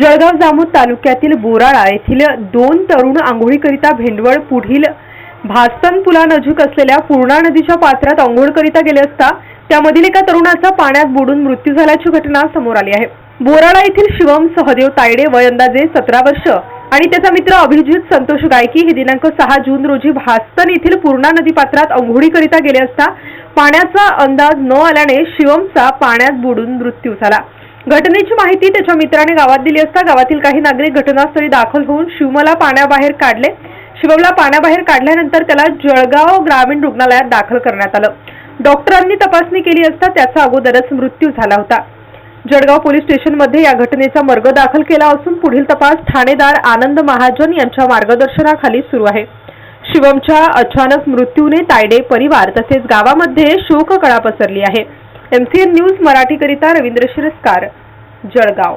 जळगाव जामोद तालुक्यातील बोराळा येथील दोन तरुण आंघोळीकरिता भेंडवळ पुढील भास्तन पुलानजीक असलेल्या पूर्णा नदीच्या पात्रात आंघोळकरिता गेले असता त्यामधील एका तरुणाचा पाण्यात बुडून मृत्यू झाल्याची घटना समोर आली आहे. बोराळा येथील शिवम सहदेव तायडे वय अंदाजे सतरा वर्ष आणि त्याचा मित्र अभिजित संतोष गायकी हे दिनांक सहा जून रोजी भास्तन येथील पूर्णा नदी पात्रात आंघोळीकरिता गेले असता पाण्याचा अंदाज न आल्याने शिवमचा पाण्यात बुडून मृत्यू झाला. घटनेची माहिती त्याच्या मित्राने गावात दिली असता गावातील काही नागरिक घटनास्थळी दाखल होऊन शिवमला पाण्याबाहेर काढले. शिवमला पाण्याबाहेर काढल्यानंतर त्याला जळगाव ग्रामीण रुग्णालयात दाखल करण्यात आलं. डॉक्टरांनी तपासणी केली असता त्याचा अगोदरच मृत्यू झाला होता. जळगाव पोलीस स्टेशनमध्ये या घटनेचा मर्ग दाखल केला असून पुढील तपास ठाणेदार आनंद महाजन यांच्या मार्गदर्शनाखाली सुरू आहे. शिवमच्या अचानक मृत्यूने तायडे परिवार तसेच गावामध्ये शोककळा पसरली आहे. एमसीएन न्यूज मराठीकरिता रवींद्र शिरस्कार जळगाव.